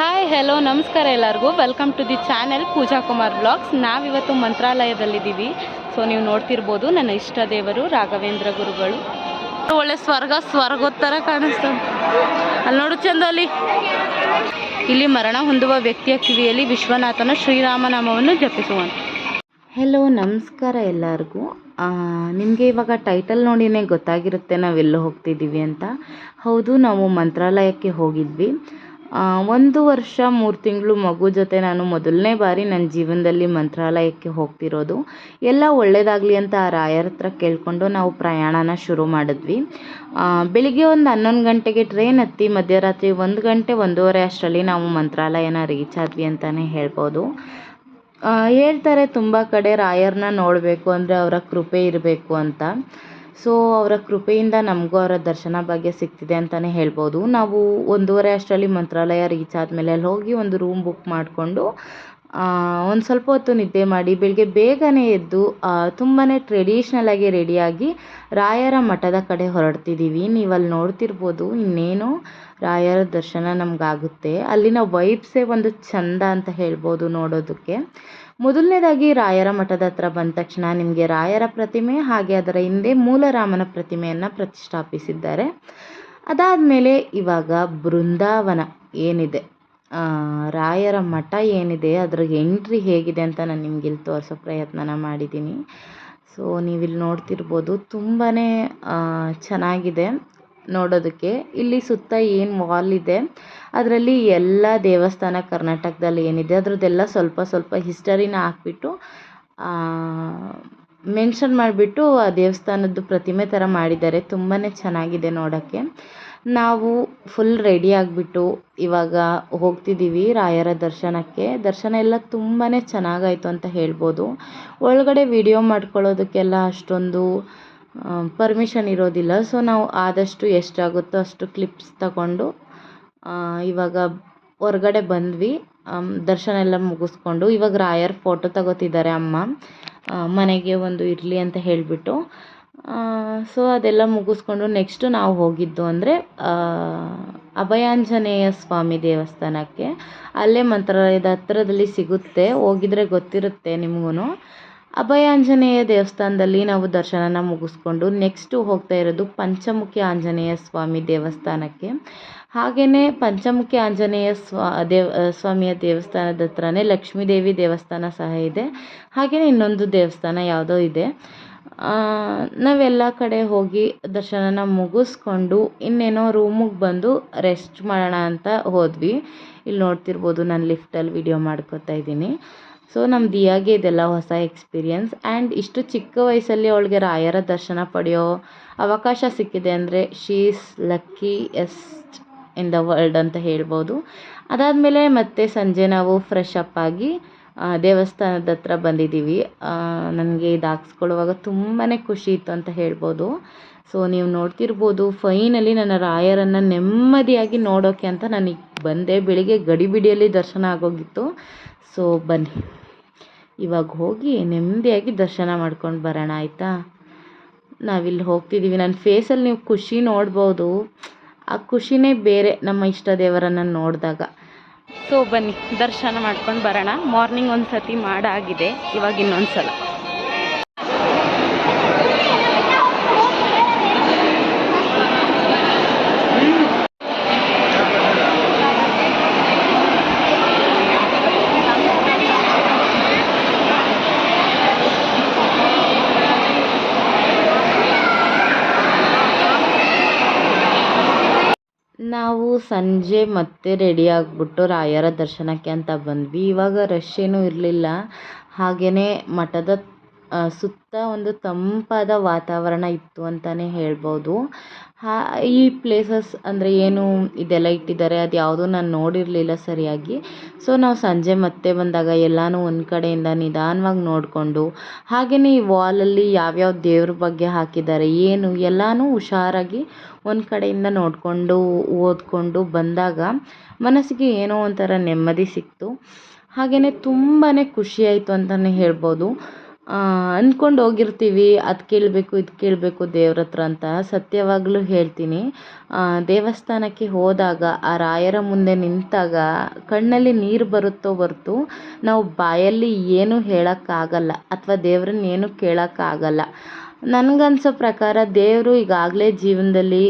Hi hello ನಮಸ್ಕಾರ ಎಲ್ಲರಿಗೂ. Welcome to the channel Pooja Kumar blogs ನಾವಿವತ್ತು ಮಂತ್ರಾಲಯದಲ್ಲಿದ್ದೀವಿ. ಸೊ ನೀವು ನೋಡ್ತಿರ್ಬೋದು ನನ್ನ ಇಷ್ಟ ದೇವರು ರಾಘವೇಂದ್ರ ಗುರುಗಳು. ಒಳ್ಳೆ ಸ್ವರ್ಗ, ಸ್ವರ್ಗೋತ್ತರ ಕಾಣಿಸ್ತದೆ ಅಲ್ಲಿ ನೋಡು ಚಂದ ಅಲ್ಲಿ ಇಲ್ಲಿ ಮರಣ ಹೊಂದುವ ವ್ಯಕ್ತಿಯ ಕಿವಿಯಲ್ಲಿ ವಿಶ್ವನಾಥನ ಶ್ರೀರಾಮನಾಮವನ್ನು ಜಪಿಸುವನು. ಹೆಲೋ ನಮಸ್ಕಾರ ಎಲ್ಲರಿಗೂ. ನಿಮಗೆ ಇವಾಗ ಟೈಟಲ್ ನೋಡಿನೇ ಗೊತ್ತಾಗಿರುತ್ತೆ ನಾವೆಲ್ಲೋ ಹೋಗ್ತಿದ್ದೀವಿ ಅಂತ. ಹೌದು, ನಾವು ಮಂತ್ರಾಲಯಕ್ಕೆ ಹೋಗಿದ್ವಿ. ಒಂದು ವರ್ಷ, ಮೂರು ತಿಂಗಳು ಮಗು ಜೊತೆ ನಾನು ಮೊದಲನೇ ಬಾರಿ ನನ್ನ ಜೀವನದಲ್ಲಿ ಮಂತ್ರಾಲಯಕ್ಕೆ ಹೋಗ್ತಿರೋದು. ಎಲ್ಲ ಒಳ್ಳೆಯದಾಗಲಿ ಅಂತ ಆ ರಾಯರ ಹತ್ರ ಕೇಳಿಕೊಂಡು ನಾವು ಪ್ರಯಾಣನ ಶುರು ಮಾಡಿದ್ವಿ. ಬೆಳಿಗ್ಗೆ ಒಂದು ಹನ್ನೊಂದು ಗಂಟೆಗೆ ಟ್ರೈನ್ ಹತ್ತಿ ಮಧ್ಯರಾತ್ರಿ ಒಂದು ಗಂಟೆ, ಒಂದೂವರೆ ಅಷ್ಟರಲ್ಲಿ ನಾವು ಮಂತ್ರಾಲಯನ ರೀಚ್ ಆದ್ವಿ ಅಂತಲೇ ಹೇಳ್ಬೋದು. ಹೇಳ್ತಾರೆ, ತುಂಬ ಕಡೆ ರಾಯರನ್ನ ನೋಡಬೇಕು ಅಂದರೆ ಅವರ ಕೃಪೆ ಇರಬೇಕು ಅಂತ. ಸೊ ಅವರ ಕೃಪೆಯಿಂದ ನಮಗೂ ಅವರ ದರ್ಶನ ಭಾಗ್ಯ ಸಿಗ್ತಿದೆ ಅಂತಲೇ ಹೇಳ್ಬೋದು. ನಾವು ಒಂದೂವರೆ ಅಷ್ಟರಲ್ಲಿ ಮಂತ್ರಾಲಯ ರೀಚ್ ಆದಮೇಲೆ ಅಲ್ಲಿ ಹೋಗಿ ಒಂದು ರೂಮ್ ಬುಕ್ ಮಾಡಿಕೊಂಡು ಒಂದು ಸ್ವಲ್ಪ ಹೊತ್ತು ನಿದ್ದೆ ಮಾಡಿ ಬೆಳಿಗ್ಗೆ ಬೇಗನೆ ಎದ್ದು ತುಂಬಾ ಟ್ರೆಡಿಷ್ನಲಾಗಿ ರೆಡಿಯಾಗಿ ರಾಯರ ಮಠದ ಕಡೆ ಹೊರಡ್ತಿದ್ದೀವಿ. ನೀವು ಅಲ್ಲಿ ನೋಡ್ತಿರ್ಬೋದು ಇನ್ನೇನು ರಾಯರ ದರ್ಶನ ನಮಗಾಗುತ್ತೆ. ಅಲ್ಲಿನ ವೈಬ್ಸೇ ಒಂದು ಚಂದ ಅಂತ ಹೇಳ್ಬೋದು ನೋಡೋದಕ್ಕೆ. ಮೊದಲನೇದಾಗಿ ರಾಯರ ಮಠದ ಹತ್ರ ಬಂದ ತಕ್ಷಣ ನಿಮಗೆ ರಾಯರ ಪ್ರತಿಮೆ ಹಾಗೆ ಅದರ ಹಿಂದೆ ಮೂಲರಾಮನ ಪ್ರತಿಮೆಯನ್ನು ಪ್ರತಿಷ್ಠಾಪಿಸಿದ್ದಾರೆ. ಅದಾದಮೇಲೆ ಇವಾಗ ಬೃಂದಾವನ ಏನಿದೆ? ರಾಯರ ಮಠ ಏನಿದೆ, ಅದ್ರ ಎಂಟ್ರಿ ಹೇಗಿದೆ ಅಂತ ನಾನು ನಿಮ್ಗೆ ಇಲ್ಲಿ ತೋರಿಸೋ ಪ್ರಯತ್ನನ ಮಾಡಿದ್ದೀನಿ ಸೊ ನೀವಿಲ್ಲಿ ನೋಡ್ತಿರ್ಬೋದು ತುಂಬಾ ಚೆನ್ನಾಗಿದೆ ನೋಡೋದಕ್ಕೆ. ಇಲ್ಲಿ ಸುತ್ತ ಏನು ವಾಲ್ ಇದೆ, ಅದರಲ್ಲಿ ಎಲ್ಲ ದೇವಸ್ಥಾನ ಕರ್ನಾಟಕದಲ್ಲಿ ಏನಿದೆ, ಅದರದ್ದೆಲ್ಲ ಸ್ವಲ್ಪ ಸ್ವಲ್ಪ ಹಿಸ್ಟರಿನ ಹಾಕ್ಬಿಟ್ಟು ಮೆನ್ಷನ್ ಮಾಡಿಬಿಟ್ಟು ಆ ದೇವಸ್ಥಾನದ್ದು ಪ್ರತಿಮೆ ಥರ ಮಾಡಿದ್ದಾರೆ. ತುಂಬಾ ಚೆನ್ನಾಗಿದೆ ನೋಡೋಕ್ಕೆ. ನಾವು ಫುಲ್ ರೆಡಿ ಆಗಿಬಿಟ್ಟು ಇವಾಗ ಹೋಗ್ತಿದ್ದೀವಿ ರಾಯರ ದರ್ಶನಕ್ಕೆ. ದರ್ಶನ ಎಲ್ಲ ತುಂಬಾ ಚೆನ್ನಾಗಾಯಿತು ಅಂತ ಹೇಳ್ಬೋದು. ಒಳಗಡೆ ವಿಡಿಯೋ ಮಾಡ್ಕೊಳ್ಳೋದಕ್ಕೆಲ್ಲ ಅಷ್ಟೊಂದು ಪರ್ಮಿಷನ್ ಇರೋದಿಲ್ಲ. ಸೊ ನಾವು ಆದಷ್ಟು ಎಷ್ಟಾಗುತ್ತೋ ಅಷ್ಟು ಕ್ಲಿಪ್ಸ್ ತಗೊಂಡು ಇವಾಗ ಹೊರಗಡೆ ಬಂದ್ವಿ. ದರ್ಶನ ಎಲ್ಲ ಮುಗಿಸ್ಕೊಂಡು ಇವಾಗ ರಾಯರ್ ಫೋಟೋ ತಗೋತಿದ್ದಾರೆ ಅಮ್ಮ. ಮನೆಗೆ ಒಂದು ಇರಲಿ ಅಂತ ಹೇಳಿಬಿಟ್ಟು. ಸೊ ಅದೆಲ್ಲ ಮುಗಿಸ್ಕೊಂಡು ನೆಕ್ಸ್ಟು ನಾವು ಹೋಗಿದ್ದು ಅಂದರೆ ಅಭಯಾಂಜನೇಯ ಸ್ವಾಮಿ ದೇವಸ್ಥಾನಕ್ಕೆ. ಅಲ್ಲೇ ಮಂತ್ರಾಲಯದ ಹತ್ತಿರದಲ್ಲಿ ಸಿಗುತ್ತೆ, ಹೋಗಿದ್ರೆ ಗೊತ್ತಿರುತ್ತೆ ನಿಮಗೂ ಅಭಯಾಂಜನೇಯ ದೇವಸ್ಥಾನದಲ್ಲಿ ನಾವು ದರ್ಶನನ ಮುಗಿಸ್ಕೊಂಡು ನೆಕ್ಸ್ಟು ಹೋಗ್ತಾ ಇರೋದು ಪಂಚಮುಖಿ ಆಂಜನೇಯ ಸ್ವಾಮಿ ದೇವಸ್ಥಾನಕ್ಕೆ. ಹಾಗೆಯೇ ಪಂಚಮುಖಿ ಆಂಜನೇಯ ಸ್ವಾ, ದೇವ, ಸ್ವಾಮಿಯ ದೇವಸ್ಥಾನದ ಹತ್ರನೇ ಲಕ್ಷ್ಮೀದೇವಿ ದೇವಸ್ಥಾನ ಸಹ ಇದೆ. ಹಾಗೆಯೇ ಇನ್ನೊಂದು ದೇವಸ್ಥಾನ ಯಾವುದೋ ಇದೆ. ನಾವೆಲ್ಲ ಕಡೆ ಹೋಗಿ ದರ್ಶನನ ಮುಗಿಸ್ಕೊಂಡು ಇನ್ನೇನೋ ರೂಮಿಗೆ ಬಂದು ರೆಸ್ಟ್ ಮಾಡೋಣ ಅಂತ ಹೋದ್ವಿ. ಇಲ್ಲಿ ನೋಡ್ತಿರ್ಬೋದು ನಾನು ಲಿಫ್ಟಲ್ಲಿ ವಿಡಿಯೋ ಮಾಡ್ಕೋತಾ ಇದ್ದೀನಿ. ಸೊ ನಮ್ಮ ದಿಯಾಗೆ ಇದೆಲ್ಲ ಹೊಸ ಎಕ್ಸ್ಪೀರಿಯನ್ಸ್. ಆ್ಯಂಡ್ ಇಷ್ಟು ಚಿಕ್ಕ ವಯಸ್ಸಲ್ಲಿ ಅವಳಿಗೆ ರಾಯರ ದರ್ಶನ ಪಡೆಯೋ ಅವಕಾಶ ಸಿಕ್ಕಿದೆ ಅಂದರೆ ಶೀಸ್ ಲಕ್ಕಿ ಎಸ್ಟ್ ಇನ್ ದ ವರ್ಲ್ಡ್ ಅಂತ ಹೇಳ್ಬೋದು. ಅದಾದಮೇಲೆ ಮತ್ತೆ ಸಂಜೆ ನಾವು ಫ್ರೆಶ್ ಅಪ್ ಆಗಿ ದೇವಸ್ಥಾನದ ಹತ್ರ ಬಂದಿದ್ದೀವಿ. ನನಗೆ ಇದು ಹಾಕ್ಸ್ಕೊಳ್ಳುವಾಗ ತುಂಬಾ ಖುಷಿ ಇತ್ತು ಅಂತ ಹೇಳ್ಬೋದು. ಸೊ ನೀವು ನೋಡ್ತಿರ್ಬೋದು ಫೈನಲಿ ನನ್ನ ರಾಯರನ್ನು ನೆಮ್ಮದಿಯಾಗಿ ನೋಡೋಕ್ಕೆ ಅಂತ ನಾನು ಬಂದೆ. ಬೆಳಿಗ್ಗೆ ಗಡಿಬಿಡಿಯಲ್ಲಿ ದರ್ಶನ ಆಗೋಗಿತ್ತು. ಸೊ ಬನ್ನಿ. ಇವಾಗ ಹೋಗಿ ನೆಮ್ಮದಿಯಾಗಿ ದರ್ಶನ ಮಾಡ್ಕೊಂಡು ಬರೋಣ, ಆಯಿತಾ? ನಾವಿಲ್ಲಿ ಹೋಗ್ತಿದ್ದೀವಿ. ನನ್ನ ಫೇಸಲ್ಲಿ ನೀವು ಖುಷಿ ನೋಡ್ಬೋದು. ಆ ಖುಷಿನೇ ಬೇರೆ ನಮ್ಮ ಇಷ್ಟ ದೇವರನ್ನು ನೋಡಿದಾಗ. ಸೊ ಬನ್ನಿ ದರ್ಶನ ಮಾಡ್ಕೊಂಡು ಬರೋಣ. ಮಾರ್ನಿಂಗ್ ಒಂದು ಸತಿ ಮಾಡಾಗಿದೆ ಇವಾಗ ಇನ್ನೊಂದು ಸಲ ನಾವು ಸಂಜೆ ಮತ್ತೆ ರೆಡಿ ಆಗಿಬಿಟ್ಟು ರಾಯರ ದರ್ಶನಕ್ಕೆ ಅಂತ ಬಂದ್ವಿ. ಇವಾಗ ರಶ್ ಏನೂ ಇರಲಿಲ್ಲ. ಹಾಗೆಯೇ ಮಠದ ಸುತ್ತ ಒಂದು ತಂಪಾದ ವಾತಾವರಣ ಇತ್ತು ಅಂತಲೇ ಹೇಳ್ಬೋದು. ಹಾ, ಈ ಪ್ಲೇಸಸ್ ಅಂದರೆ ಏನು ಇದೆಲ್ಲ ಇಟ್ಟಿದ್ದಾರೆ, ಅದು ಯಾವುದೂ ನಾನು ನೋಡಿರಲಿಲ್ಲ ಸರಿಯಾಗಿ. ಸೊ ನಾವು ಸಂಜೆ ಮತ್ತೆ ಬಂದಾಗ ಎಲ್ಲನೂ ಒಂದು ಕಡೆಯಿಂದ ನಿಧಾನವಾಗಿ ನೋಡಿಕೊಂಡು ಹಾಗೆಯೇ ಈ ವಾಲಲ್ಲಿ ಯಾವ್ಯಾವ ದೇವ್ರ ಬಗ್ಗೆ ಹಾಕಿದ್ದಾರೆ, ಏನು ಎಲ್ಲನೂ ಹುಷಾರಾಗಿ ಒಂದು ಕಡೆಯಿಂದ ನೋಡಿಕೊಂಡು, ಓದ್ಕೊಂಡು ಬಂದಾಗ ಮನಸ್ಸಿಗೆ ಏನೋ ಒಂಥರ ನೆಮ್ಮದಿ ಸಿಕ್ತು. ಹಾಗೆಯೇ ತುಂಬಾ ಖುಷಿಯಾಯಿತು ಅಂತಲೇ ಹೇಳ್ಬೋದು. ಅಂದ್ಕೊಂಡು ಹೋಗಿರ್ತೀವಿ, ಅದು ಕೇಳಬೇಕು, ಇದು ಕೇಳಬೇಕು ದೇವ್ರ ಹತ್ರ ಅಂತ ಸತ್ಯವಾಗಲೂ ಹೇಳ್ತೀನಿ. ದೇವಸ್ಥಾನಕ್ಕೆ ಹೋದಾಗ, ಆ ರಾಯರ ಮುಂದೆ ನಿಂತಾಗ ಕಣ್ಣಲ್ಲಿ ನೀರು ಬರುತ್ತೋ ಹೊರ್ತು ನಾವು ಬಾಯಲ್ಲಿ ಏನೂ ಹೇಳೋಕ್ಕಾಗಲ್ಲ ಅಥವಾ ದೇವ್ರನ್ನ ಏನೂ ಕೇಳೋಕ್ಕಾಗಲ್ಲ. ನನಗನ್ಸೋ ಪ್ರಕಾರ ದೇವರು ಈಗಾಗಲೇ ಜೀವನದಲ್ಲಿ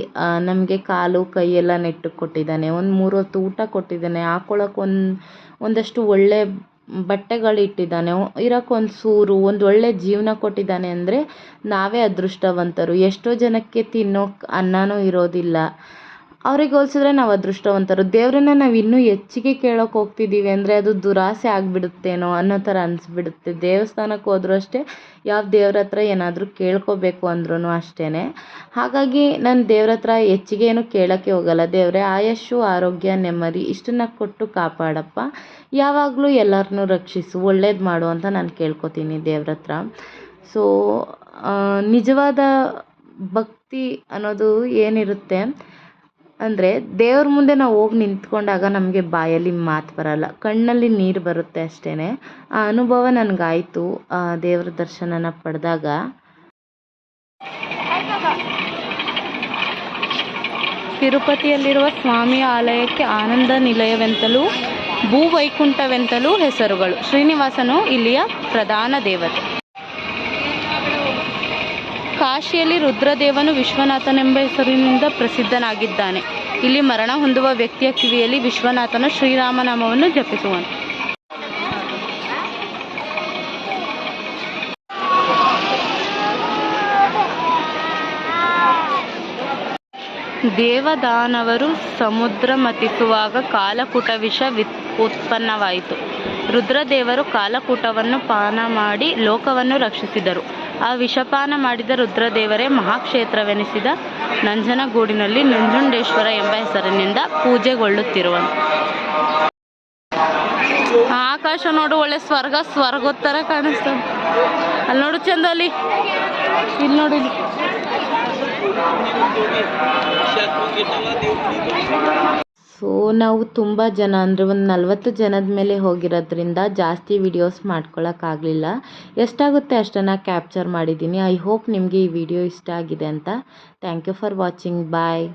ನಮಗೆ ಕಾಲು, ಕೈ ಎಲ್ಲ ನೆಟ್ಟಗೆ ಕೊಟ್ಟಿದ್ದಾನೆ. ಒಂದು ಮೂರು ಹೊತ್ತು ಊಟ ಕೊಟ್ಟಿದ್ದಾನೆ. ಹಾಕೊಳ್ಳೋಕೆ ಒಂದು, ಒಂದಷ್ಟು ಒಳ್ಳೆ ಬಟ್ಟೆಗಳು ಇಟ್ಟಿದ್ದಾನೆ ಇರೋಕೆ ಒಂದು ಸೂರು, ಒಂದು ಒಳ್ಳೆ ಜೀವನ ಕೊಟ್ಟಿದ್ದಾನೆ ಅಂದರೆ ನಾವೇ ಅದೃಷ್ಟವಂತರು. ಎಷ್ಟೋ ಜನಕ್ಕೆ ತಿನ್ನೋಕೆ ಅನ್ನವೂ ಇರೋದಿಲ್ಲ. ಅವ್ರಿಗೆ ಹೋಲ್ಸಿದ್ರೆ ನಾವು ಅದೃಷ್ಟವಂತರು. ದೇವರನ್ನ ನಾವು ಇನ್ನೂ ಹೆಚ್ಚಿಗೆ ಕೇಳೋಕೆ ಹೋಗ್ತಿದ್ದೀವಿ ಅಂದರೆ ಅದು ದುರಾಸೆ ಆಗಿಬಿಡುತ್ತೇನೋ ಅನ್ನೋ ಥರ ಅನಿಸ್ಬಿಡುತ್ತೆ. ದೇವಸ್ಥಾನಕ್ಕೆ ಹೋದ್ರೂ ಅಷ್ಟೇ ಯಾವ ದೇವ್ರ ಹತ್ರ ಏನಾದರೂ ಕೇಳ್ಕೋಬೇಕು ಅಂದ್ರೂ ಅಷ್ಟೇ ಹಾಗಾಗಿ ನಾನು ದೇವ್ರ ಹತ್ರ ಹೆಚ್ಚಿಗೆ ಏನು ಕೇಳೋಕ್ಕೆ ಹೋಗಲ್ಲ. ದೇವರೇ ಆಯಸ್ಸು ಆರೋಗ್ಯ, ನೆಮ್ಮದಿ ಇಷ್ಟನ್ನು ಕೊಟ್ಟು ಕಾಪಾಡಪ್ಪ. ಯಾವಾಗಲೂ ಎಲ್ಲರನ್ನೂ ರಕ್ಷಿಸು. ಒಳ್ಳೇದು ಮಾಡು ಅಂತ ನಾನು ಕೇಳ್ಕೊತೀನಿ ದೇವ್ರ ಹತ್ರ. ಸೊ ನಿಜವಾದ ಭಕ್ತಿ ಅನ್ನೋದು ಏನಿರುತ್ತೆ? ಅಂದರೆ ದೇವ್ರ ಮುಂದೆ ನಾವು ಹೋಗಿ ನಿಂತ್ಕೊಂಡಾಗ ನಮಗೆ ಬಾಯಲ್ಲಿ ಮಾತು ಬರಲ್ಲ. ಕಣ್ಣಲ್ಲಿ ನೀರು ಬರುತ್ತೆ ಅಷ್ಟೇ ಆ ಅನುಭವ ನನಗಾಯಿತು ದೇವ್ರ ದರ್ಶನನ ಪಡೆದಾಗ. ತಿರುಪತಿಯಲ್ಲಿರುವ ಸ್ವಾಮಿ ಆಲಯಕ್ಕೆ ಆನಂದ ನಿಲಯವೆಂತಲೂ, ಭೂವೈಕುಂಠವೆಂತಲೂ ಹೆಸರುಗಳು. ಶ್ರೀನಿವಾಸನು ಇಲ್ಲಿಯ ಪ್ರಧಾನ ದೇವತೆ. ಕಾಶಿಯಲ್ಲಿ ರುದ್ರದೇವನು ವಿಶ್ವನಾಥನೆಂಬ ಹೆಸರಿನಿಂದ ಪ್ರಸಿದ್ಧನಾಗಿದ್ದಾನೆ. ಇಲ್ಲಿ ಮರಣ ಹೊಂದುವ ವ್ಯಕ್ತಿಯ ಕಿವಿಯಲ್ಲಿ ವಿಶ್ವನಾಥನ ಶ್ರೀರಾಮನಾಮವನ್ನು ಜಪಿಸುವನು. ದೇವದಾನವರು ಸಮುದ್ರ ಮತಿಸುವಾಗ ಕಾಲಕೂಟ ವಿಷ ಉತ್ಪನ್ನವಾಯಿತು. ರುದ್ರದೇವರು ಕಾಲಕೂಟವನ್ನು ಪಾನ ಮಾಡಿ ಲೋಕವನ್ನು ರಕ್ಷಿಸಿದರು. ಆ ವಿಷಪಾನ ಮಾಡಿದ ರುದ್ರದೇವರೇ ಮಹಾಕ್ಷೇತ್ರವೆನಿಸಿದ ನಂಜನಗೂಡಿನಲ್ಲಿ ನಂಜುಂಡೇಶ್ವರ ಎಂಬ ಹೆಸರಿನಿಂದ ಪೂಜೆಗೊಳ್ಳುತ್ತಿರುವನು ಆಕಾಶ ನೋಡು, ಒಳ್ಳೆ ಸ್ವರ್ಗ, ಸ್ವರ್ಗೋತ್ತರ ಕಾಣಿಸ್ತ ಅಲ್ಲಿ ನೋಡು ಚಂದ ಅಲ್ಲಿ ಇಲ್ಲಿ ನೋಡಿ ಸೊ ನಾವು ತುಂಬ ಜನ, ಅಂದರೆ ಒಂದು ನಲ್ವತ್ತು ಜನದ ಮೇಲೆ ಹೋಗಿರೋದ್ರಿಂದ ಜಾಸ್ತಿ ವಿಡಿಯೋಸ್ ಮಾಡ್ಕೊಳ್ಳೋಕ್ಕಾಗಲಿಲ್ಲ ಎಷ್ಟಾಗುತ್ತೆ ಅಷ್ಟನ್ನು ಕ್ಯಾಪ್ಚರ್ ಮಾಡಿದ್ದೀನಿ. ಐ ಹೋಪ್ ನಿಮಗೆ ಈ ವಿಡಿಯೋ ಇಷ್ಟ ಆಗಿದೆ ಅಂತ. Thank you for watching bye